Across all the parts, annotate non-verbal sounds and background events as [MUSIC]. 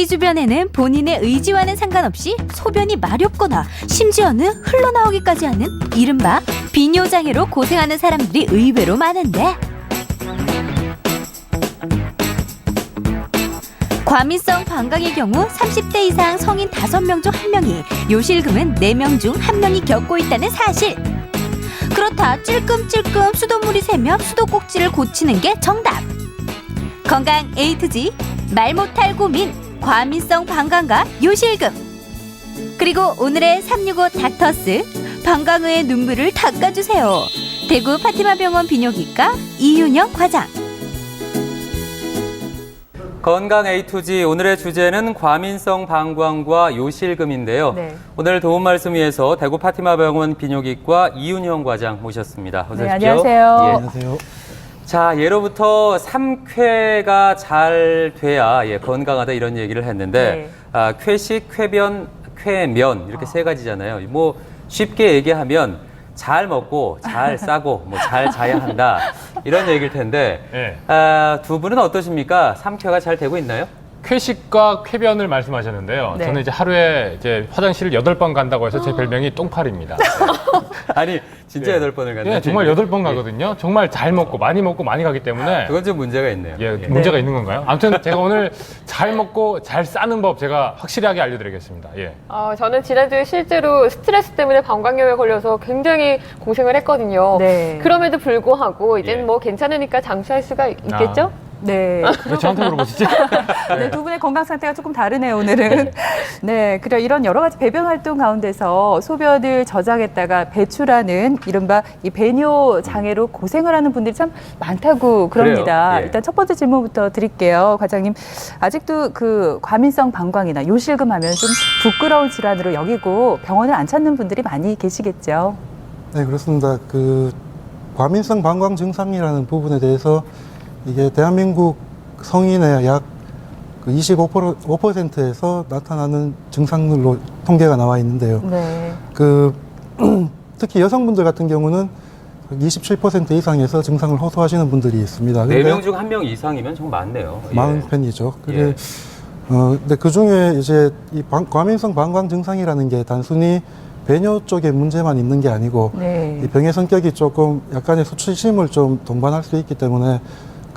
우리 주변에는 본인의 의지와는 상관없이 소변이 마렵거나 심지어는 흘러나오기까지 하는 이른바 비뇨장애로 고생하는 사람들이 의외로 많은데 과민성 방광의 경우 30대 이상 성인 5명 중 1명이 요실금은 4명 중 1명이 겪고 있다는 사실. 그렇다 찔끔찔끔 수돗물이 새며 수도꼭지를 고치는 게 정답. 건강 A to G 말 못할 고민 과민성 방광과 요실금. 그리고 오늘의 365 닥터스 방광의 눈물을 닦아주세요. 대구 파티마 병원 비뇨기과 이윤영 과장. 건강 A to G 오늘의 주제는 과민성 방광과 요실금인데요. 네. 오늘 도움 말씀 위해서 대구 파티마 병원 비뇨기과 이윤형 과장 모셨습니다. 어서 네, 오십시오. 안녕하세요. 예. 안녕하세요. 자, 예로부터 삼쾌가 잘 돼야 예, 건강하다 이런 얘기를 했는데 네. 아, 쾌식, 쾌변, 쾌면 이렇게 세 가지잖아요. 뭐 쉽게 얘기하면 잘 먹고 잘 [LAUGHS] 싸고 뭐 잘 자야 한다 이런 얘기일 텐데 네. 아, 두 분은 어떠십니까? 삼쾌가 잘 되고 있나요? 쾌식과 쾌변을 말씀하셨는데요. 네. 저는 이제 하루에 이제 화장실을 여덟 번 간다고 해서 제 별명이 똥팔입니다. [LAUGHS] 아니 진짜 네. 여덟 번을 갔는데 예, 정말 여덟 번 가거든요. 정말 잘 먹고 많이 먹고 많이 가기 때문에 그건 좀 문제가 있네요. 예, 예. 문제가 있는 건가요? 아무튼 제가 오늘 잘 먹고 잘 싸는 법 제가 확실하게 알려드리겠습니다. 예. 어, 저는 지난주에 실제로 스트레스 때문에 방광염에 걸려서 굉장히 고생을 했거든요. 네. 그럼에도 불구하고 이제는 예. 뭐 괜찮으니까 장수할 수가 있겠죠? 네. 왜 저한테 물어보시지? [LAUGHS] 네, 두 분의 건강 상태가 조금 다르네요, 오늘은. 네, 그래 이런 여러 가지 배변 활동 가운데서 소변을 저장했다가 배출하는 이른바 이 배뇨 장애로 고생을 하는 분들이 참 많다고 그럽니다. 그래요? 예. 일단 첫 번째 질문부터 드릴게요, 과장님. 아직도 그 과민성 방광이나 요실금 하면 좀 부끄러운 질환으로 여기고 병원을 안 찾는 분들이 많이 계시겠죠. 네, 그렇습니다. 그 과민성 방광 증상이라는 부분에 대해서 이게 대한민국 성인의 약그 25%에서 나타나는 증상들로 통계가 나와 있는데요. 네. 그 [CLEARS THROAT] 특히 여성분들 같은 경우는 27% 이상에서 증상을 호소하시는 분들이 있습니다. 네 근데 명중한명 이상이면 정말 많네요. 예. 많은 편이죠. 예. 그게 어 근데 그 중에 이제 이 방- 과민성 방광 증상이라는 게 단순히 배뇨 쪽에 문제만 있는 게 아니고 네. 이 병의 성격이 조금 약간의 수치심을 좀 동반할 수 있기 때문에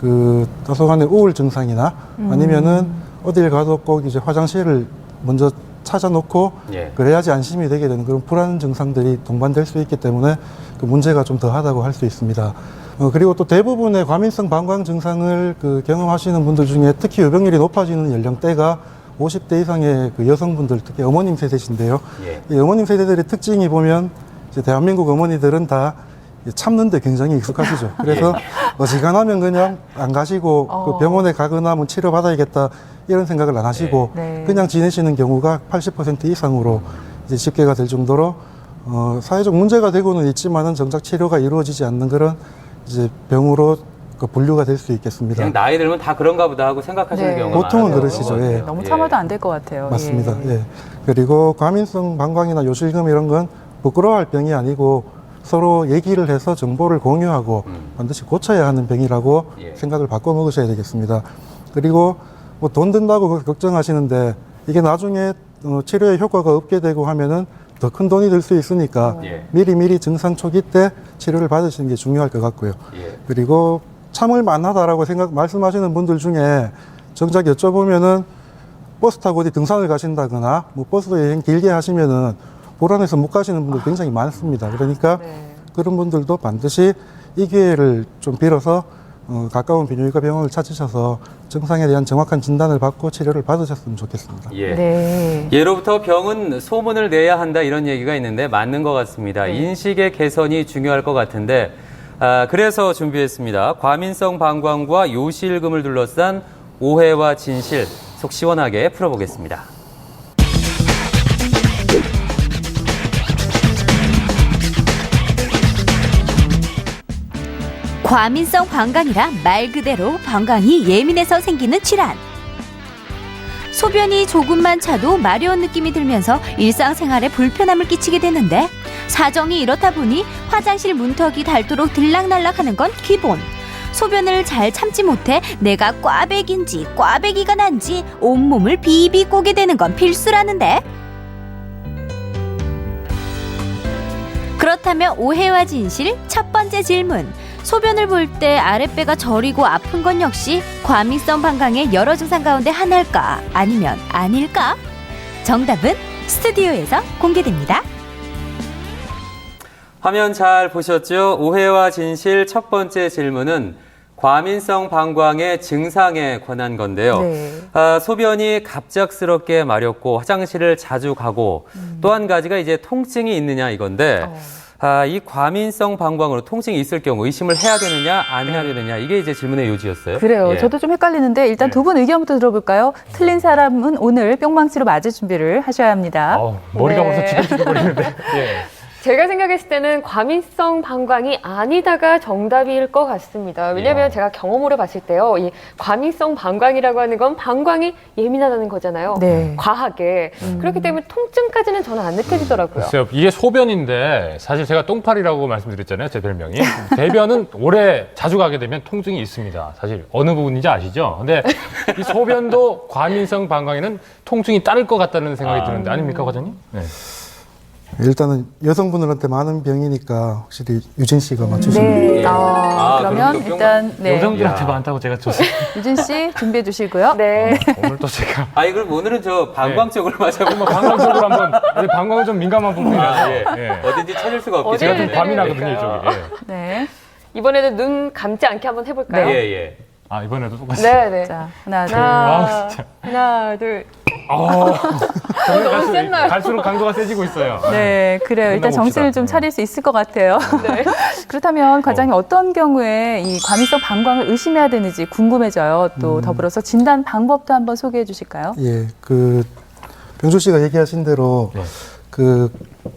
그 다소간의 우울 증상이나 아니면은 어딜 가도 꼭 이제 화장실을 먼저 찾아놓고 예. 그래야지 안심이 되게 되는 그런 불안 증상들이 동반될 수 있기 때문에 그 문제가 좀 더하다고 할 수 있습니다. 어, 그리고 또 대부분의 과민성 방광 증상을 그 경험하시는 분들 중에 특히 유병률이 높아지는 연령대가 50대 이상의 그 여성분들, 특히 어머님 세대신데요. 예. 이 어머님 세대들의 특징이 보면 이제 대한민국 어머니들은 다 참는데 굉장히 익숙하시죠. [LAUGHS] 그래서 어지간하면 그냥 안 가시고 어. 그 병원에 가거나 뭐 치료받아야겠다 이런 생각을 안 하시고 네. 그냥 지내시는 경우가 80% 이상으로 이제 집계가 될 정도로 어, 사회적 문제가 되고는 있지만은 정작 치료가 이루어지지 않는 그런 이제 병으로 그 분류가 될 수 있겠습니다. 그냥 나이 들면 다 그런가 보다 하고 생각하시는 네. 경우가 보통은 많아요. 그러시죠. 예. 너무 참아도 안 될 것 같아요. 맞습니다. 예. 예. 그리고 과민성 방광이나 요실금 이런 건 부끄러워할 병이 아니고 서로 얘기를 해서 정보를 공유하고 음. 반드시 고쳐야 하는 병이라고 예. 생각을 바꿔 먹으셔야 되겠습니다. 그리고 뭐 돈 든다고 걱정하시는데 이게 나중에 어, 치료에 효과가 없게 되고 하면은 더 큰 돈이 들 수 있으니까 예. 미리 미리 증상 초기 때 치료를 받으시는 게 중요할 것 같고요. 예. 그리고 참을 만하다라고 생각 말씀하시는 분들 중에 정작 여쭤보면은 버스 타고 어디 등산을 가신다거나 뭐 버스 여행 길게 하시면은 불안해서 못 가시는 분들 굉장히 많습니다. 그러니까 네. 그런 분들도 반드시 이 기회를 좀 빌어서 어, 가까운 비뇨기과 병원을 찾으셔서 증상에 대한 정확한 진단을 받고 치료를 받으셨으면 좋겠습니다. 예. 네. 예로부터 병은 소문을 내야 한다 이런 얘기가 있는데 맞는 것 같습니다. 네. 인식의 개선이 중요할 것 같은데 아, 그래서 준비했습니다. 과민성 방광과 요실금을 둘러싼 오해와 진실 속 시원하게 풀어보겠습니다. 과민성 방광이라 말 그대로 방광이 예민해서 생기는 질환. 소변이 조금만 차도 마려운 느낌이 들면서 일상생활에 불편함을 끼치게 되는데 사정이 이렇다 보니 화장실 문턱이 닳도록 들락날락하는 건 기본. 소변을 잘 참지 못해 내가 꽈배기인지 꽈배기가 난지 온몸을 비비 꼬게 되는 건 필수라는데. 그렇다면 오해와 진실 첫 번째 질문. 소변을 볼 때 아랫배가 저리고 아픈 건 역시 과민성 방광의 여러 증상 가운데 하나일까? 아니면 아닐까? 정답은 스튜디오에서 공개됩니다. 화면 잘 보셨죠? 오해와 진실 첫 번째 질문은 과민성 방광의 증상에 관한 건데요. 네. 아, 소변이 갑작스럽게 마렵고 화장실을 자주 가고 또한 가지가 이제 통증이 있느냐 이건데 어. 아, 이 과민성 방광으로 통증이 있을 경우 의심을 해야 되느냐 안 해야 되느냐 이게 이제 질문의 요지였어요. 그래요. 예. 저도 좀 헷갈리는데 일단 네. 두분 의견부터 들어볼까요? 틀린 사람은 오늘 뿅망치로 맞을 준비를 하셔야 합니다. 아우, 머리가 네. 벌써 지글지글 거리는데. [LAUGHS] 예. 제가 생각했을 때는 과민성 방광이 아니다가 정답일 것 같습니다. 왜냐하면 이야. 제가 경험으로 봤을 때요, 이 과민성 방광이라고 하는 건 방광이 예민하다는 거잖아요. 네. 과하게. 그렇기 때문에 통증까지는 저는 안 느껴지더라고요. 글쎄요, 이게 소변인데 사실 제가 똥파리라고 말씀드렸잖아요, 제 별명이. 대변은 오래 자주 가게 되면 통증이 있습니다. 사실 어느 부분인지 아시죠? 근데 이 소변도 과민성 방광에는 통증이 따를 것 같다는 생각이 아. 드는데 아닙니까, 과장님? 네. 일단은 여성분들한테 많은 병이니까 확실히 유진 씨가 맞추시면 네. 예. 아, 아, 그러면 그럼 또 일단 네. 여성들한테 야. 많다고 제가 줬어요. [LAUGHS] 유진 씨 준비해 주시고요. 네. 오늘 또 제가 [LAUGHS] 아, 이걸 오늘은 저 방광 쪽으로 뭐 맞아보면 방광적으로 한번 근데 방광은 좀 민감한 부분이라서 예. 예. 어딘지 찾을 수가 없기 어디를 제가 좀 때문에. 과민하거든요, 그러니까요. 이쪽이. 예. 네. 이번에는 눈 감지 않게 한번 해볼까요? 예, 예. 아, 이번에도 똑같이. 네, 네. 자, 하나, 둘. 하나, 아우, 진짜. 하나, 둘. 아, [LAUGHS] 점점 갈수록, 센나요? 갈수록 강도가 세지고 있어요. 네, 그래요. 일단. 정신을 좀 네. 차릴 수 있을 것 같아요. 네. [LAUGHS] 그렇다면 과장님 어. 떤 경우에 이 과민성 방광을 의심해야 되는지 궁금해져요. 또 더불어서 진단 방법도 한번 소개해 주실까요? 예, 그 병주 씨가 얘기하신 대로 네. 그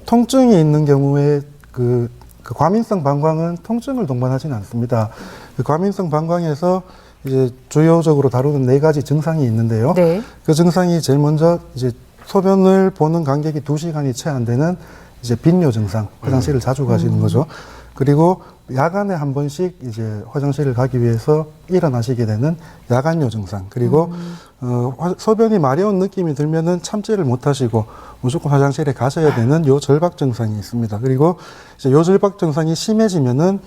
통증이 있는 경우에 그, 그 과민성 방광은 통증을 동반하지는 않습니다. 그 과민성 방광에서 이제 주요적으로 다루는 네 가지 증상이 있는데요. 네. 그 증상이 제일 먼저 이제 소변을 보는 간격이 두시간이 채 안 되는 이제 빈뇨 증상, 화장실을 자주 가시는 거죠. 그리고 야간에 한 번씩 이제 화장실을 가기 위해서 일어나시게 되는 야간요 증상. 그리고 어, 화- 소변이 마려운 느낌이 들면은 참지를 못 하시고 무조건 화장실에 가셔야 되는 요 절박 증상이 있습니다. 그리고 이제 요 절박 증상이 심해지면은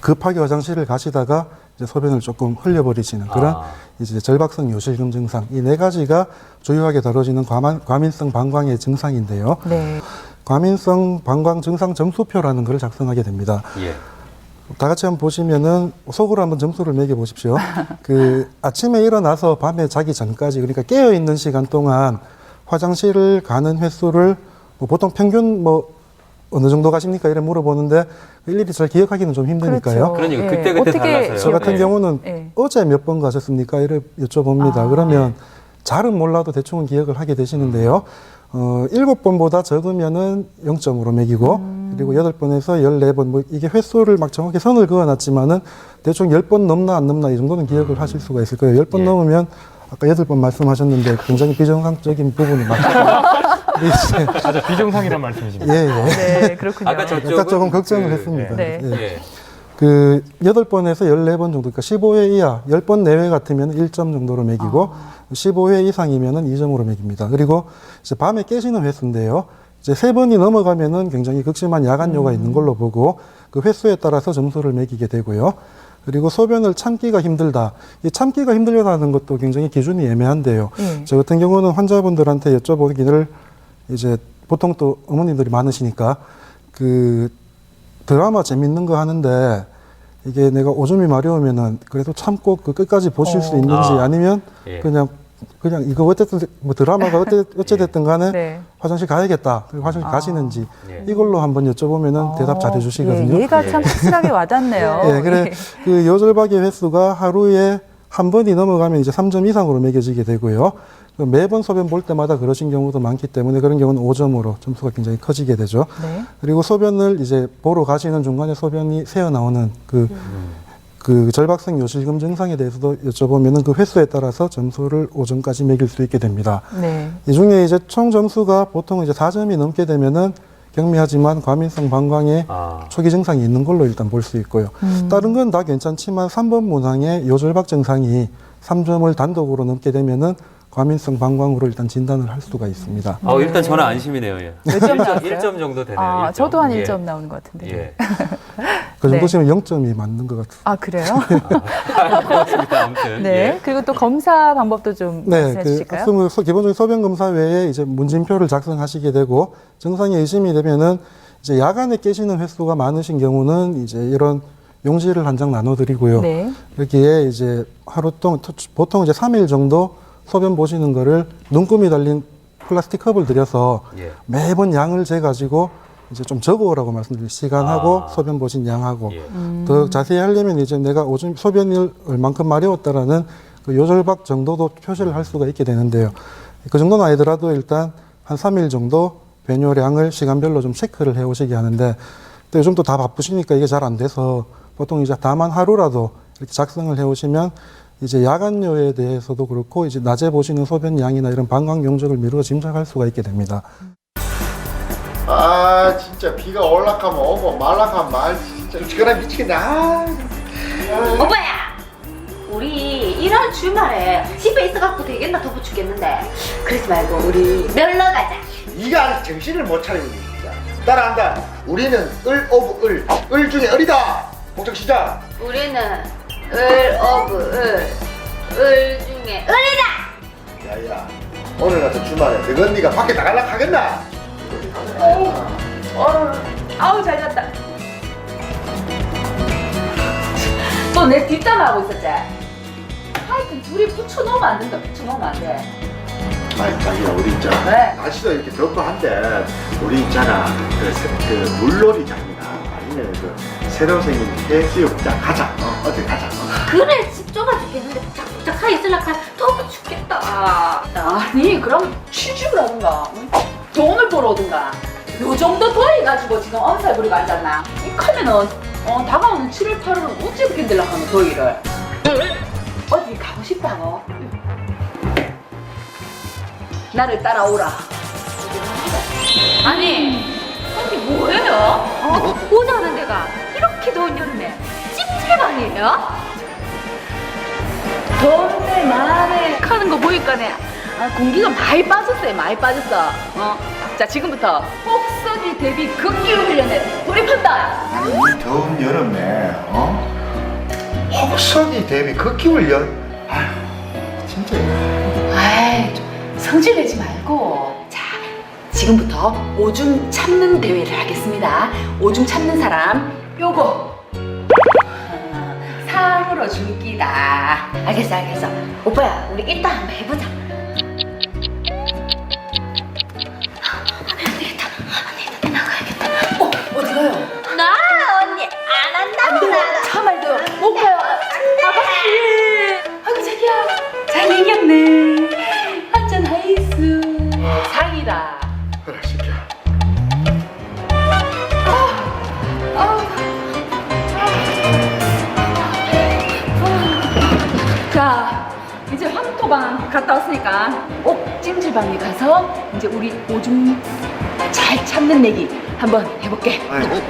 급하게 화장실을 가시다가 이제 소변을 조금 흘려버리시는 그런 아. 이제 절박성 요실금 증상 이 네 가지가 주요하게 다뤄지는 과만, 과민성 방광의 증상인데요. 네. 과민성 방광 증상 점수표라는 걸 작성하게 됩니다. 예. 다 같이 한번 보시면은 속으로 한번 점수를 매겨 보십시오. [LAUGHS] 그 아침에 일어나서 밤에 자기 전까지 그러니까 깨어 있는 시간 동안 화장실을 가는 횟수를 뭐 보통 평균 뭐 어느 정도 가십니까? 이래 물어보는데 일일이 잘 기억하기는 좀 힘드니까요. 그렇죠. 그러니까 예. 그때 그때 어떻게 달라서요. 저 같은 네. 경우는 네. 어제 몇 번 가셨습니까? 이래 여쭤봅니다. 아, 그러면 잘은 몰라도 대충은 기억을 하게 되시는데요. 어, 일곱 번보다 적으면은 0점으로 매기고, 음. 그리고 여덟 번에서 열네 번, 뭐 이게 횟수를 막 정확히 선을 그어 놨지만은 대충 열 번 넘나 안 넘나 이 정도는 기억을 하실 수가 있을 거예요. 열번 예. 넘으면 아까 여덟 번 말씀하셨는데 굉장히 비정상적인 부분이 많거든요. [LAUGHS] 이제, 맞아, 비정상이란 말씀이십니다. 예, 예. 네, 그렇군요. 아까 저쪽은 약간 조금 걱정을 그, 했습니다. 네. 예. 예. 그 8번에서 14번 정도, 그러니까 15회 이하, 10번 내외 같으면 1점 정도로 매기고, 15회 이상이면은 2점으로 매깁니다. 그리고 이제 밤에 깨시는 횟수인데요. 이제 세 번이 넘어가면은 굉장히 극심한 야간뇨가 있는 걸로 보고, 그 횟수에 따라서 점수를 매기게 되고요. 그리고 소변을 참기가 힘들다. 이 참기가 힘들다는 것도 굉장히 기준이 애매한데요. 예. 저 같은 경우는 환자분들한테 여쭤보기를 이제 보통 또 어머님들이 많으시니까 그 드라마 재밌는 거 하는데 이게 내가 오줌이 마려우면은 그래도 참고 그 끝까지 보실 수 어. 있는지 아. 아니면 예. 그냥 그냥 이거 어쨌든 뭐 드라마가 어째 [LAUGHS] 어찌됐든 간에 네. 화장실 가야겠다. 그리고 화장실 아. 가시는지 예. 이걸로 한번 여쭤보면은 대답 잘해 주시거든요. 예, 얘가 참 확실하게 와닿네요. [LAUGHS] 예, 그래 그 요절박의 횟수가 하루에 한 번이 넘어가면 이제 3점 이상으로 매겨지게 되고요. 그 매번 소변 볼 때마다 그러신 경우도 많기 때문에 그런 경우는 5점으로 점수가 굉장히 커지게 되죠. 네. 그리고 소변을 이제 보러 가시는 중간에 소변이 새어 나오는 그, 그 절박성 요실금 증상에 대해서도 여쭤보면은 그 횟수에 따라서 점수를 5점까지 매길 수 있게 됩니다. 네. 이 중에 이제 총 점수가 보통 이제 4점이 넘게 되면은 경미하지만 과민성 방광에 아. 초기 증상이 있는 걸로 일단 볼 수 있고요. 다른 건 다 괜찮지만 3번 문항의 요절박 증상이 3점을 단독으로 넘게 되면은 과민성 방광으로 일단 진단을 할 수가 있습니다. 어, 일단 저는 안심이네요. 예. 몇점 1점, 나왔어요? 1점 정도 되네요. 아, 일 점. 저도 한 예. 1점 나오는 것 같은데. 예. [LAUGHS] 그 네. 정도 시면 0점이 맞는 것 같아요. 아, 그래요? [LAUGHS] 고맙습니다. 아무튼. 네. 예. 그리고 또 검사 방법도 좀 네, 말씀해 그 주실까요? 소- 기본적인 소변 검사 외에 이제 문진표를 작성하시게 되고 증상이 의심이 되면은 이제 야간에 깨시는 횟수가 많으신 경우는 이제 이런 용지를 한 장 나눠드리고요. 네. 여기에 이제 하루 동안 토- 보통 이제 3일 정도 소변 보시는 거를 눈금이 달린 플라스틱 컵을 들여서 예. 매번 양을 재 가지고 이제 좀 적어오라고 말씀드려요. 시간하고 아. 소변 보신 양하고 예. 더 자세히 하려면 이제 내가 오줌 소변을 얼만큼 마려웠다라는 그 요절박 정도도 표시를 할 수가 있게 되는데요. 그 정도는 아니더라도 일단 한 3일 정도 배뇨량을 시간별로 좀 체크를 해 오시게 하는데 또 요즘 또 다 바쁘시니까 이게 잘 안 돼서 보통 이제 다만 하루라도 이렇게 작성을 해 오시면 이제 야간요에 대해서도 그렇고 이제 낮에 보시는 소변 양이나 이런 방광 용적을 미루어 짐작할 수가 있게 됩니다. 아 진짜 비가 올락하면 오고 말락하면 말지 진짜 죽어라 미치겠네. 아, 오빠야! 우리 이런 주말에 집에 있어갖고 되겠나 더워 죽겠는데. 그러지 말고 우리 놀러 가자. 이가 아직 정신을 못 차리고 있네 진짜. 따라한다. 우리는 을 오브 을, 을 중에 을이다. 복적 시작. 우리는 을 오브 을, 을 중에 을이다! 야야 오늘 같은 주말에 너건 네가 밖에 나갈라 하겠나 아우 잘 잤다 또 내 뒷담화하고 있었지? 하여튼 둘이 붙여놓으면 안 된다 붙여놓으면 안 돼 아이 자기야 우리 있잖아 왜? 날씨도 이렇게 덥고 한데 우리 있잖아 그, 세- 그 물놀이장이나 아니면 그 새로 생긴 해수욕장 가자 어 어디 가자 어. 그래 집 좁아 죽겠는데 복작복작하게 있으려까 더워 죽겠다 아니 그럼 취직을 하든가 응? 돈을 벌어오든가 요 정도 돈이 가지고 지금 엄살 부리고 앉았나 이 카면은 어, 다가오는 7월 8월은 어찌 그렇게 들라 하는 더위를 어디 가고 싶다 너 나를 따라오라 아니 언니 뭐예요? 어? 오자는 데가 이렇게 더운 여름에 찜질방이에요? 돈내 만에 하는 거 보니까네. 아, 공기가 많이 빠졌어요 많이 빠졌어. 어? 자 지금부터 폭서기 대비 극기 훈련에 돌입한다. 이 더운 여름에 어? 혹성이 대비 그 기울 열 아휴 진짜. 아이 좀 성질 내지 말고. 자 지금부터 오줌 참는 대회를 하겠습니다. 오줌 참는 사람 요거 어, 상으로 줄기다. 알겠어 알겠어. 오빠야 우리 일단 한번 해보자. 어, 어디 가요? 나 언니 안 한다고 나 참말 돼요 못 가요 아가씨. 아이고 자기야. 잘 이겼네. 한잔 하이스 상이다 황토방 갔다 왔으니까 꼭 찜질방에 가서 이제 우리 오줌 잘 참는 내기 한번 해볼게. 아이고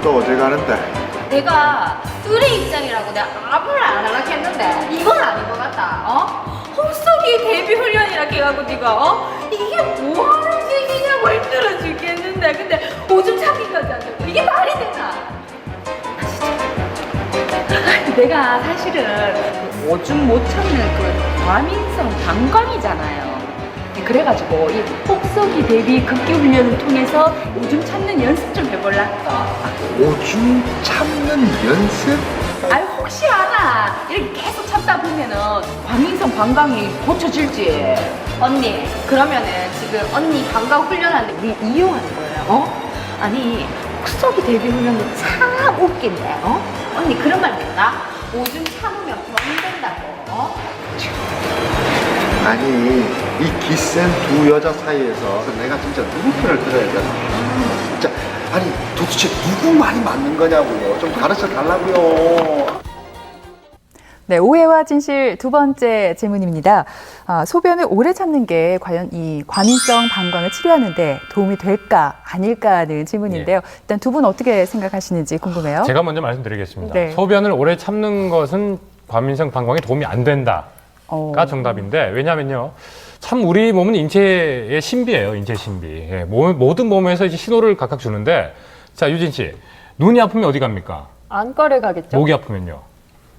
또 어디 가는데 내가 둘의 입장이라고 내가 아무를 안 하려고 했는데 이건 아닌 것 같다 어? 홈속이 데뷔 훈련이라 해가지고 네가 어? 이게 뭐하는 짓이냐고 힘들어 죽겠는데 근데 오줌 참기까지 하자고 이게 말이 되나? [LAUGHS] 내가 사실은 그 오줌 못 참는 그 과민성 방광이잖아요. 그래가지고 이 폭석이 대비 극기 훈련을 통해서 오줌 참는 연습 좀 해볼라고. 오줌 참는 연습? 아이 혹시 알아 이렇게 계속 참다 보면은 과민성 방광이 고쳐질지. 언니 그러면은 지금 언니 방과후 훈련하는데 우리 이용하는 거예요 어? 아니 흑석이 데뷔 훈련도 참 웃긴데 어? 언니 그런 말 듣나? 오줌 참으면 병 된다고 어? 아니 이 기센 두 여자 사이에서 내가 진짜 누구 편을 들어야 되나 진짜 아니 도대체 누구 말이 맞는 거냐고요 좀 가르쳐 달라고요 네, 오해와 진실 두 번째 질문입니다. 아, 소변을 오래 참는 게 과연 이 과민성 방광을 치료하는데 도움이 될까 아닐까 하는 질문인데요. 일단 두 분 어떻게 생각하시는지 궁금해요. 제가 먼저 말씀드리겠습니다. 네. 소변을 오래 참는 것은 과민성 방광에 도움이 안 된다 가 어, 정답인데 왜냐면요. 참 우리 몸은 인체의 신비예요. 인체 신비. 예, 몸- 모든 몸에서 이제 신호를 각각 주는데 자 유진 씨 눈이 아프면 어디 갑니까? 안과를 가겠죠? 목이 아프면요.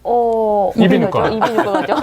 어, 이비인후과. 이비인후과 가죠.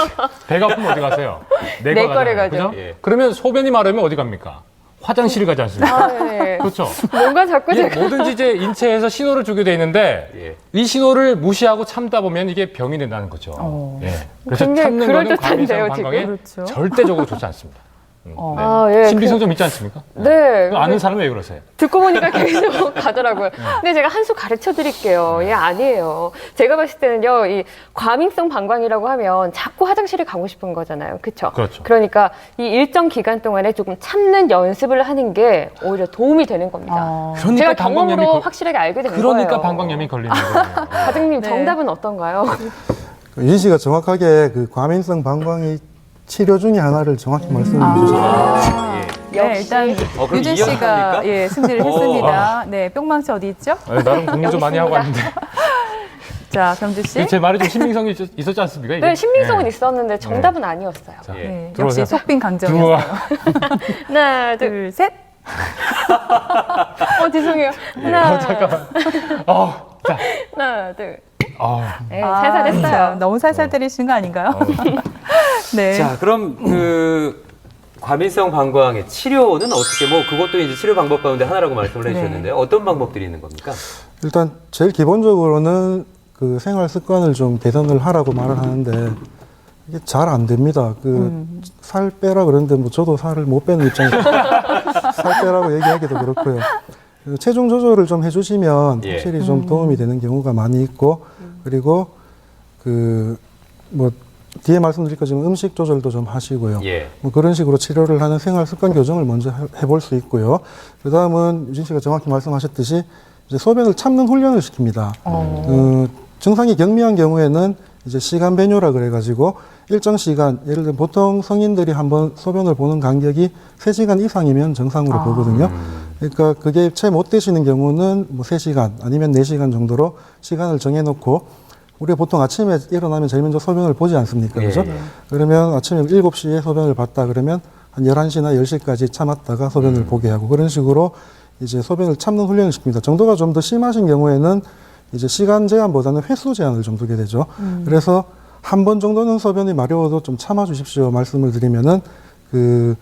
[LAUGHS] 배가 아프면 어디 가세요? 내과를. 가죠. 그죠? 예. 그러면 소변이 마르면 어디 갑니까? 화장실 가지 않습니까? 아, 네. 그렇죠. 뭔가 자꾸 이게 제가 뭐든지 이제 인체에서 신호를 주게 돼 있는데 예. 이 신호를 무시하고 참다 보면 이게 병이 된다는 거죠. 어. 예. 그래서 굉장히 참는 거는 그럴듯한데요, 방광에 지금. 그렇죠. 절대적으로 좋지 않습니다. 음, 어. 네. 아, 예, 신비성 좀 있지 않습니까? 네. 아는 사람은 왜 그러세요? 듣고 보니까 계속 [LAUGHS] 가더라고요. 근데 제가 한 수 가르쳐 드릴게요. 예, 아니에요. 제가 봤을 때는요, 이 과민성 방광이라고 하면 자꾸 화장실에 가고 싶은 거잖아요. 그쵸? 그렇죠. 그러니까 이 일정 기간 동안에 조금 참는 연습을 하는 게 오히려 도움이 되는 겁니다. 어, 제가 방광염이 경험으로 걸- 확실하게 알게 된 그러니까 거예요. 방광염이 걸리는 [LAUGHS] 거예요. 과장님 네. 정답은 어떤가요? 윤 씨가 정확하게 그 과민성 방광의 치료 중에 하나를 정확히 말씀해 주셨어요. 아, 네, 역시. 일단 어, 그럼 유진 씨가 합니까? 예, 승리를 오. 했습니다. 네, 뿅망치 어디 있죠? 네, 나름 공부 좀 많이 하고 왔는데 [LAUGHS] 자, 병주 씨. 제 말에 좀 신빙성이 있- 있었지 않습니까? 이게? 네, 신빙성은 예. 있었는데 정답은 아니었어요. 자, 예. 네, 들어오세요. 역시 속빈. 강정이었어요. [LAUGHS] 하나, 둘, 둘, 셋. [LAUGHS] 어, 죄송해요. 하나, 잠깐만. 어, 자, 하나, 둘. 어, 네, 아, 살살했어요. 참, 너무 살살 때리시는 거 아닌가요? 네. 자, 그럼 그 과민성 방광의 치료는 어떻게 뭐 그것도 이제 치료 방법 가운데 하나라고 말씀을 네. 해주셨는데 어떤 방법들이 있는 겁니까? 일단 제일 기본적으로는 그 생활 습관을 좀 개선을 하라고 말을 하는데 이게 잘 안 됩니다. 그 살 빼라 그러는데 뭐 저도 살을 못 빼는 입장에서 [LAUGHS] 살 빼라고 얘기하기도 그렇고요. 그리고 체중 조절을 좀 해주시면 예. 확실히 좀 도움이 되는 경우가 많이 있고 그리고 그 뭐 뒤에 말씀드릴 거지만 음식 조절도 좀 하시고요. 예. 뭐 그런 식으로 치료를 하는 생활 습관 교정을 먼저 해- 해볼 수 있고요. 그 다음은 유진 씨가 정확히 말씀하셨듯이 이제 소변을 참는 훈련을 시킵니다. 어. 그 증상이 경미한 경우에는 이제 시간 배뇨라 그래가지고 일정 시간, 예를 들면 보통 성인들이 한번 소변을 보는 간격이 3시간 이상이면 정상으로 아. 보거든요. 그러니까 그게 채 못 되시는 경우는 뭐 3시간 아니면 4시간 정도로 시간을 정해놓고 우리가 보통 아침에 일어나면 제일 먼저 소변을 보지 않습니까? 그죠? 예, 예. 그러면 아침에 7시에 소변을 봤다 그러면 한 11시나 10시까지 참았다가 소변을 보게 하고 그런 식으로 이제 소변을 참는 훈련을 시킵니다. 정도가 좀 더 심하신 경우에는 이제 시간 제한보다는 횟수 제한을 좀 두게 되죠. 그래서 한 번 정도는 소변이 마려워도 좀 참아 주십시오 말씀을 드리면은 그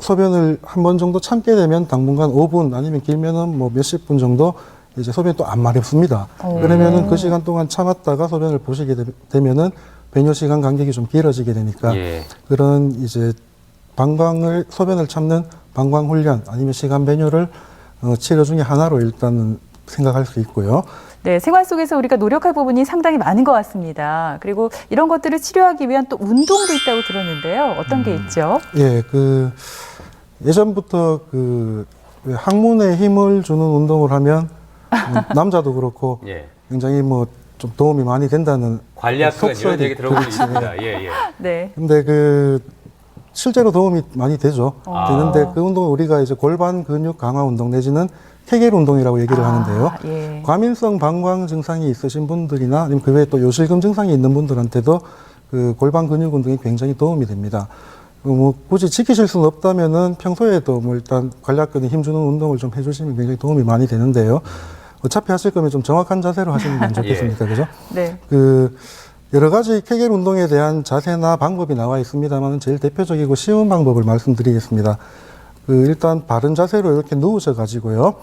소변을 한 번 정도 참게 되면 당분간 5분 아니면 길면은 뭐 몇십 분 정도 이제 소변이 또 안 마렵습니다. 그러면은 그 시간 동안 참았다가 소변을 보시게 되- 되면은 배뇨 시간 간격이 좀 길어지게 되니까 예. 그런 이제 방광을 소변을 참는 방광 훈련 아니면 시간 배뇨를 어, 치료 중에 하나로 일단은 생각할 수 있고요. 네, 생활 속에서 우리가 노력할 부분이 상당히 많은 것 같습니다. 그리고 이런 것들을 치료하기 위한 또 운동도 있다고 들었는데요. 어떤 게 있죠? 예, 그 예전부터 그왜 항문에 힘을 주는 운동을 하면 음, 남자도 그렇고 [LAUGHS] 예. 굉장히 뭐 좀 도움이 많이 된다는 관리학은 이런 속설이 얘기 들어보고. 있습니다. 예, 예. [LAUGHS] 네. 근데 그 실제로 도움이 많이 되죠. 아. 되는데 그 운동을 우리가 이제 골반 근육 강화 운동 내지는 케겔 운동이라고 얘기를 하는데요. 아, 예. 과민성 방광 증상이 있으신 분들이나 아니면 그 외에 또 요실금 증상이 있는 분들한테도 그 골반 근육 운동이 굉장히 도움이 됩니다. 그뭐 굳이 지키실 수는 없다면은 평소에도 뭐 일단 관략근에 힘주는 운동을 좀 해주시면 굉장히 도움이 많이 되는데요. 어차피 하실 거면 좀 정확한 자세로 하시는 게 안 [LAUGHS] 좋겠습니까, 그죠? 네. 그 여러 가지 케겔 운동에 대한 자세나 방법이 나와 있습니다만 제일 대표적이고 쉬운 방법을 말씀드리겠습니다. 그 일단 바른 자세로 이렇게 누우셔 가지고요.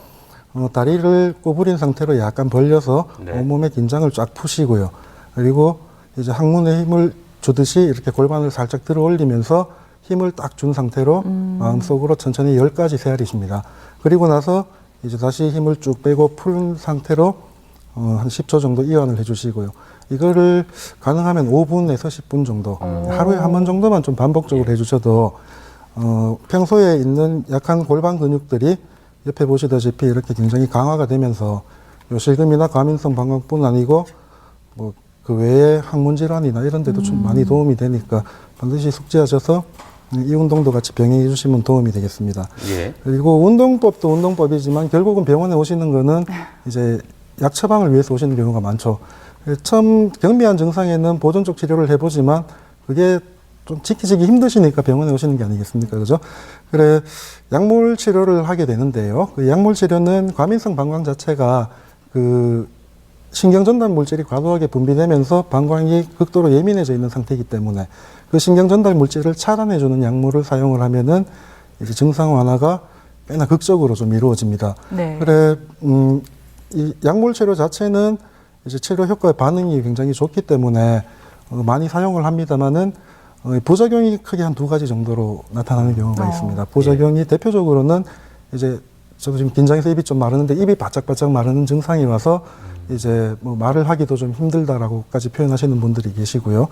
어, 다리를 꼬부린 상태로 약간 벌려서 네. 온몸의 긴장을 쫙 푸시고요. 그리고 이제 항문에 힘을 주듯이 이렇게 골반을 살짝 들어 올리면서 힘을 딱 준 상태로 마음속으로 천천히 열가지 세아리십니다. 그리고 나서 이제 다시 힘을 쭉 빼고 푸른 상태로 어, 한 10초 정도 이완을 해주시고요. 이거를 가능하면 5분에서 10분 정도, 하루에 한 번 정도만 좀 반복적으로 해주셔도 어, 평소에 있는 약한 골반 근육들이 옆에 보시다시피 이렇게 굉장히 강화가 되면서 요실금이나 과민성 방광뿐 아니고 뭐 그 외에 항문 질환이나 이런 데도 좀 많이 도움이 되니까 반드시 숙지하셔서 이 운동도 같이 병행해 주시면 도움이 되겠습니다. 예. 그리고 운동법도 운동법이지만 결국은 병원에 오시는 거는 이제 약 처방을 위해서 오시는 경우가 많죠. 처음 경미한 증상에는 보존적 치료를 해보지만 그게 좀 지키시기 힘드시니까 병원에 오시는 게 아니겠습니까? 그죠? 그래, 약물 치료를 하게 되는데요. 그 약물 치료는 과민성 방광 자체가 그 신경전달 물질이 과도하게 분비되면서 방광이 극도로 예민해져 있는 상태이기 때문에 그 신경전달 물질을 차단해주는 약물을 사용을 하면은 이제 증상 완화가 꽤나 극적으로 좀 이루어집니다. 네. 그래, 음, 이 약물 치료 자체는 이제 치료 효과의 반응이 굉장히 좋기 때문에 어, 많이 사용을 합니다만은 어, 부작용이 크게 한 두 가지 정도로 나타나는 경우가 어. 있습니다. 부작용이 대표적으로는 이제 저도 지금 긴장해서 입이 좀 마르는데 입이 바짝바짝 마르는 증상이 와서 이제 뭐 말을 하기도 좀 힘들다라고까지 표현하시는 분들이 계시고요.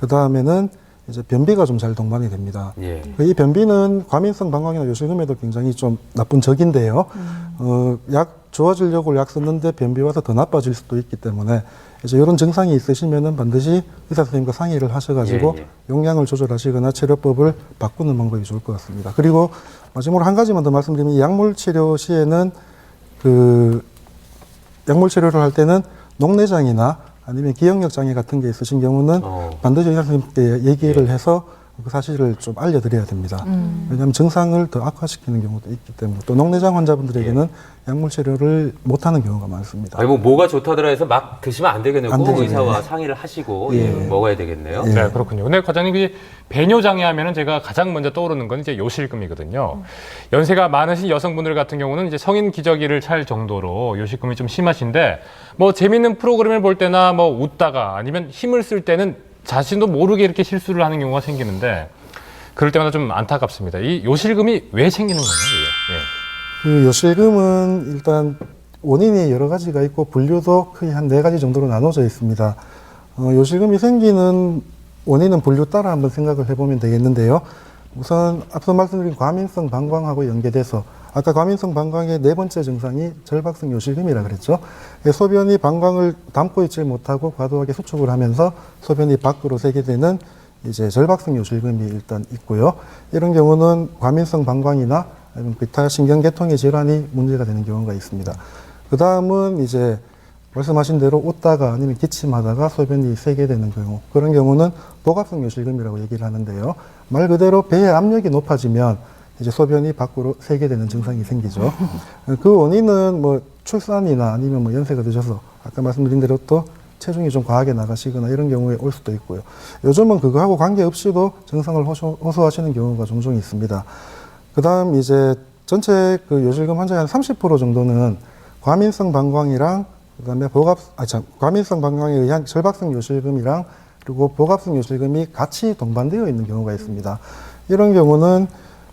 그 다음에는 이제 변비가 좀 잘 동반이 됩니다. 예. 이 변비는 과민성 방광이나 요실금에도 굉장히 좀 나쁜 적인데요. 어, 약 좋아지려고 약 썼는데 변비 와서 더 나빠질 수도 있기 때문에 이제 이런 증상이 있으시면은 반드시 의사 선생님과 상의를 하셔가지고 예, 예. 용량을 조절하시거나 치료법을 바꾸는 방법이 좋을 것 같습니다. 그리고 마지막으로 한 가지만 더 말씀드리면 이 약물 치료 시에는 그 약물 치료를 할 때는 녹내장이나 아니면 기억력 장애 같은 게 있으신 경우는 어. 반드시 의사 선생님께 얘기를 해서 그 사실을 좀 알려드려야 됩니다. 왜냐하면 증상을 더 악화시키는 경우도 있기 때문에 또 녹내장 환자분들에게는 약물 치료를 못하는 경우가 많습니다. 아니 뭐 뭐가 좋다더라 해서 막 드시면 안 되겠네요. 안 되죠. 의사와 예. 상의를 하시고 예. 예, 먹어야 되겠네요. 예. 네, 그렇군요. 근데 과장님, 이 배뇨 장애 하면은 제가 가장 먼저 떠오르는 건 이제 요실금이거든요. 연세가 많으신 여성분들 같은 경우는 이제 성인 기저귀를 찰 정도로 요실금이 좀 심하신데 뭐 재밌는 프로그램을 볼 때나 뭐 웃다가 아니면 힘을 쓸 때는 자신도 모르게 이렇게 실수를 하는 경우가 생기는데 그럴 때마다 좀 안타깝습니다. 이 요실금이 왜 생기는 거예요? 이게? 그 요실금은 일단 원인이 여러 가지가 있고 분류도 크게 한 네 가지 정도로 나눠져 있습니다. 어, 요실금이 생기는 원인은 분류 따라 한번 생각을 해보면 되겠는데요. 우선 앞서 말씀드린 과민성 방광하고 연계돼서 아까 과민성 방광의 네 번째 증상이 절박성 요실금이라 그랬죠. 예, 소변이 방광을 담고 있지 못하고 과도하게 수축을 하면서 소변이 밖으로 새게 되는 이제 절박성 요실금이 일단 있고요. 이런 경우는 과민성 방광이나 아니면 기타 신경계통의 질환이 문제가 되는 경우가 있습니다. 그 다음은 이제 말씀하신 대로 웃다가 아니면 기침하다가 소변이 새게 되는 경우 그런 경우는 복압성 요실금이라고 얘기를 하는데요. 말 그대로 배의 압력이 높아지면 이제 소변이 밖으로 새게 되는 증상이 생기죠. [LAUGHS] 그 원인은 뭐 출산이나 아니면 뭐 연세가 드셔서 아까 말씀드린 대로 또 체중이 좀 과하게 나가시거나 이런 경우에 올 수도 있고요. 요즘은 그거하고 관계없이도 증상을 호소, 호소하시는 경우가 종종 있습니다. 그 다음 이제 전체 그 요실금 환자의 한 30% 정도는 과민성 방광이랑 그 다음에 복압 아 참 과민성 방광에 의한 절박성 요실금이랑 그리고 복압성 요실금이 같이 동반되어 있는 경우가 있습니다. 이런 경우는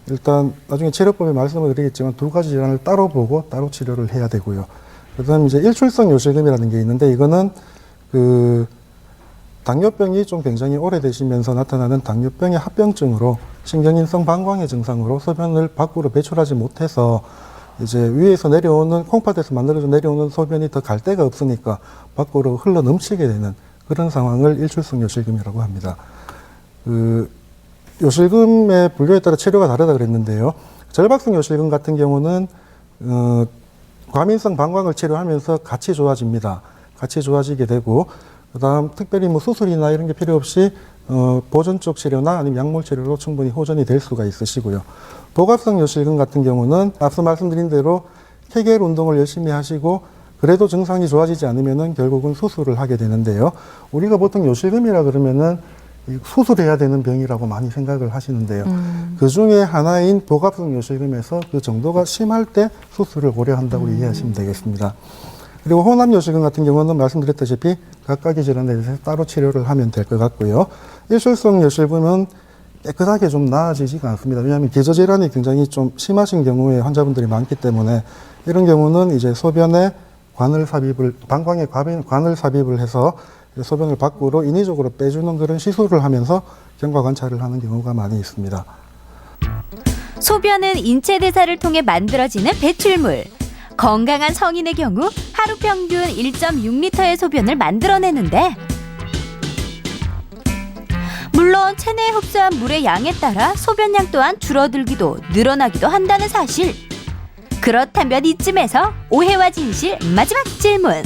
일단 나중에 치료법에 말씀을 드리겠지만 두 가지 질환을 따로 보고 따로 치료를 해야 되고요. 그다음 이제 일출성 요실금이라는 게 있는데 이거는 그 당뇨병이 좀 굉장히 오래되시면서 나타나는 당뇨병의 합병증으로 신경인성 방광의 증상으로 소변을 밖으로 배출하지 못해서 이제 위에서 내려오는 콩팥에서 만들어져 내려오는 소변이 더 갈 데가 없으니까 밖으로 흘러 넘치게 되는 그런 상황을 일출성 요실금이라고 합니다. 그 요실금의 분류에 따라 치료가 다르다 그랬는데요. 절박성 요실금 같은 경우는 어, 과민성 방광을 치료하면서 같이 좋아집니다. 같이 좋아지게 되고 그다음 특별히 뭐 수술이나 이런 게 필요 없이 어, 보존적 치료나 아니면 약물 치료로 충분히 호전이 될 수가 있으시고요. 복압성 요실금 같은 경우는 앞서 말씀드린 대로 케겔 운동을 열심히 하시고 그래도 증상이 좋아지지 않으면은 결국은 수술을 하게 되는데요. 우리가 보통 요실금이라 그러면은 이 수술해야 되는 병이라고 많이 생각을 하시는데요. 그 중에 하나인 복압성 요실금에서 그 정도가 심할 때 수술을 고려한다고 이해하시면 되겠습니다. 그리고 호남 요실금 같은 경우는 말씀드렸다시피 각각의 질환에 대해서 따로 치료를 하면 될 것 같고요. 일출성 요실금은 깨끗하게 좀 나아지지가 않습니다. 왜냐하면 기저 질환이 굉장히 좀 심하신 경우에 환자분들이 많기 때문에 이런 경우는 이제 소변에 관을 삽입을 방광에 관을 관을 삽입을 해서 소변을 밖으로 인위적으로 빼주는 그런 시술을 하면서 경과 관찰을 하는 경우가 많이 있습니다. 소변은 인체 대사를 통해 만들어지는 배출물. 건강한 성인의 경우 하루 평균 1.6리터의 소변을 만들어내는데 물론 체내에 흡수한 물의 양에 따라 소변량 또한 줄어들기도 늘어나기도 한다는 사실. 그렇다면 이쯤에서 오해와 진실 마지막 질문.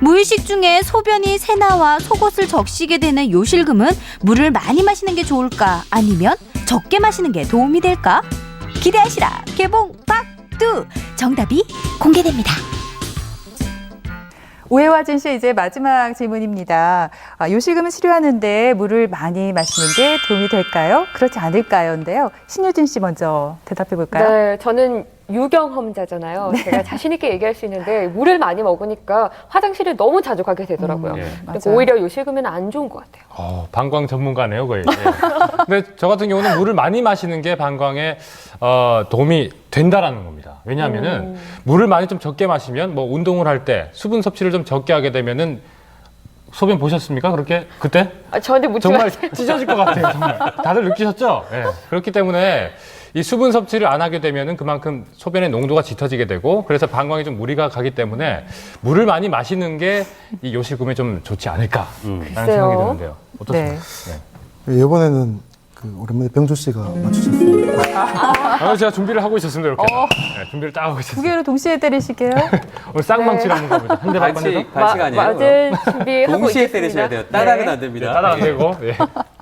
무의식 중에 소변이 새나와 속옷을 적시게 되는 요실금은 물을 많이 마시는 게 좋을까? 아니면 적게 마시는 게 도움이 될까? 기대하시라. 개봉 박두. 정답이 공개됩니다. 오해와 진실 이제 마지막 질문입니다. 아, 요실금을 치료하는데 물을 많이 마시는 게 도움이 될까요? 그렇지 않을까요?인데요. 신유진 씨 먼저 대답해 볼까요? 네, 저는 유경험자잖아요. 제가 자신 있게 얘기할 수 있는데 물을 많이 먹으니까 화장실을 너무 자주 가게 되더라고요. 음, 예. 맞아요. 오히려 요실금은 안 좋은 것 같아요. 어, 방광 전문가네요, 거의. 예. 근데 저 같은 경우는 물을 많이 마시는 게 방광에 어, 도움이 된다라는 겁니다. 왜냐하면은 물을 많이 좀 적게 마시면 뭐 운동을 할 때 수분 섭취를 좀 적게 하게 되면은 소변 보셨습니까? 그렇게 그때 아, 저한테 묻지 정말 마세요. 찢어질 것 같아요. 정말 다들 느끼셨죠? 예. 그렇기 때문에 이 수분 섭취를 안 하게 되면은 그만큼 소변의 농도가 ਝ어지게 되고 그래서 방광에 좀 무리가 가기 때문에 물을 많이 마시는 게 이 요실금에 좀 좋지 않을까라는 음. 생각이 글쎄요. 드는데요. 어떻습니까? 네. 예, 이번에는 그 오랜만에 병주 씨가 맞추셨습니다. [LAUGHS] 아, 제가 준비를 하고 있었습니다. 이렇게 네, 준비를 딱 하고 두 있었습니다. 개를 동시에 때리시게요? [LAUGHS] 오늘 쌍망치라는 거보다 한 대만 꺼내서 반칙 아니에요? 맞을 준비하고 동시에 있겠습니다. 때리셔야 돼요. 따라는 네. 안 됩니다. 따라 안 되고. 예. [LAUGHS]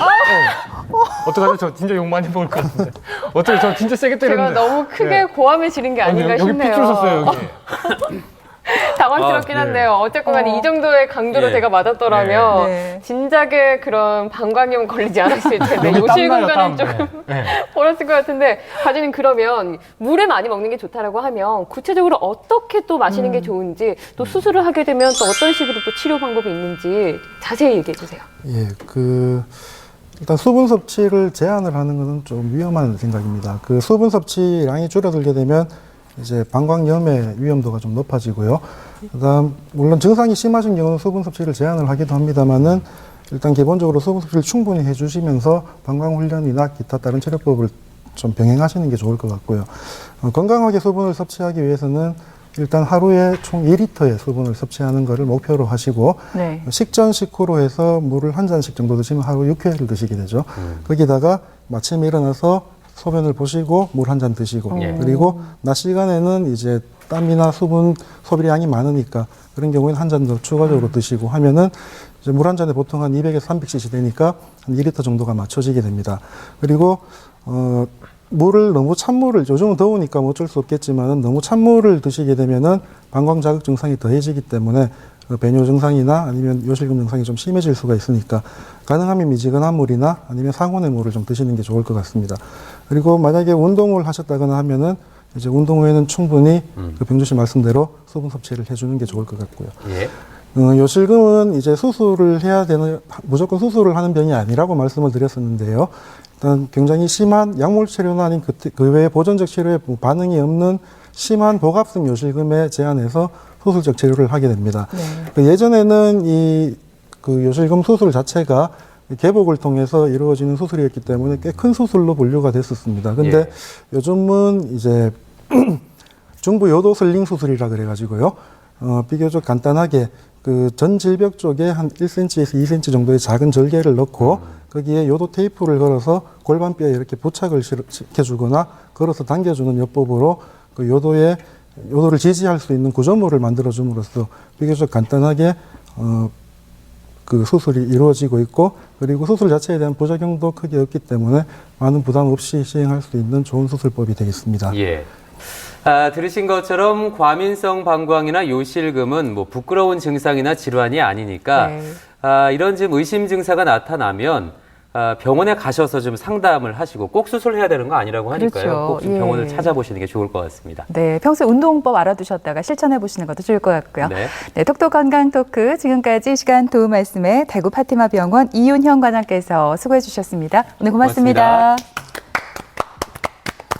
어. 어떡하죠? 저 진짜 욕 많이 먹을 것 같은데. 어떻게 저 진짜 세게 제가 때렸는데. 너무 크게 네. 고함을 지른 게 아닌가 여기 싶네요. 썼어요, 여기. [LAUGHS] [LAUGHS] 당황스럽긴 아, 네. 한데요. 어쨌건 간에 어. 이 정도의 강도로 예. 제가 맞았더라면 네. 진작에 그런 방광염 걸리지 않았을 텐데 여기 땀 나요, 요실금과는 땀. 조금 네. [LAUGHS] 네. 어렸을 것 같은데 과장님 그러면 물을 많이 먹는 게 좋다라고 하면 구체적으로 어떻게 또 마시는 음. 게 좋은지 또 수술을 하게 되면 또 어떤 식으로 또 치료 방법이 있는지 자세히 얘기해 주세요. 예, 그 일단 수분 섭취를 제한을 하는 것은 좀 위험한 생각입니다. 그 수분 섭취량이 줄어들게 되면 이제 방광염의 위험도가 좀 높아지고요. 그다음 물론 증상이 심하신 경우는 수분 섭취를 제한을 하기도 합니다만은 일단 기본적으로 수분 섭취를 충분히 해주시면서 방광 훈련이나 기타 다른 치료법을 좀 병행하시는 게 좋을 것 같고요. 어, 건강하게 수분을 섭취하기 위해서는 일단 하루에 총 2리터의 수분을 섭취하는 것을 목표로 하시고 네. 식전 식후로 해서 물을 한 잔씩 정도 드시면 하루 6회를 드시게 되죠. 거기다가 마침에 일어나서 소변을 보시고 물 한 잔 드시고 예. 그리고 낮 시간에는 이제 땀이나 수분 소비량이 많으니까 그런 경우에는 한 잔 더 추가적으로 드시고 하면은 이제 물한 잔에 보통 한 200에서 300cc 되니까 한 2리터 정도가 맞춰지게 됩니다. 그리고 어 물을 너무 찬물을 요즘은 더우니까 뭐 어쩔 수 없겠지만은 너무 찬물을 드시게 되면은 방광 자극 증상이 더해지기 때문에 그 배뇨 증상이나 아니면 요실금 증상이 좀 심해질 수가 있으니까 가능하면 미지근한 물이나 아니면 상온의 물을 좀 드시는 게 좋을 것 같습니다. 그리고 만약에 운동을 하셨다거나 하면은 이제 운동 후에는 충분히 그 병주 씨 말씀대로 수분 섭취를 해주는 게 좋을 것 같고요. 예. 어, 요실금은 이제 수술을 해야 되는 무조건 수술을 하는 병이 아니라고 말씀을 드렸었는데요. 일단 굉장히 심한 약물 치료나 아닌 그, 그 외에 보존적 치료에 뭐 반응이 없는 심한 복압성 요실금에 제한해서 수술적 치료를 하게 됩니다. 네. 그 예전에는 이 그 요실금 수술 자체가 개복을 통해서 이루어지는 수술이었기 때문에 꽤큰 수술로 분류가 됐었습니다. 근데 예. 요즘은 이제 [CLEARS THROAT] 중부 요도 슬링 수술이라 그래가지고요. 어, 비교적 간단하게 그 전 질벽 쪽에 한 1cm에서 2cm 정도의 작은 절개를 넣고 거기에 요도 테이프를 걸어서 골반뼈에 이렇게 부착을 시- 시켜주거나 걸어서 당겨주는 요법으로 그 요도에 요도를 지지할 수 있는 구조물을 만들어줌으로써 비교적 간단하게 어, 그 수술이 이루어지고 있고 그리고 수술 자체에 대한 부작용도 크게 없기 때문에 많은 부담 없이 시행할 수 있는 좋은 수술법이 되겠습니다. 예. 아, 들으신 것처럼 과민성 방광이나 요실금은 뭐 부끄러운 증상이나 질환이 아니니까 네. 아, 이런 좀 의심 증사가 나타나면 아, 병원에 가셔서 좀 상담을 하시고 꼭 수술해야 되는 거 아니라고 하니까요. 그렇죠. 꼭좀 예. 병원을 찾아보시는 게 좋을 것 같습니다. 네, 평소에 운동법 알아두셨다가 실천해 보시는 것도 좋을 것 같고요. 네. 네, 톡톡 건강 토크 지금까지 시간 도움 말씀에 대구 파티마 병원 이윤형 관장께서 수고해 주셨습니다. 오늘 고맙습니다. 고맙습니다.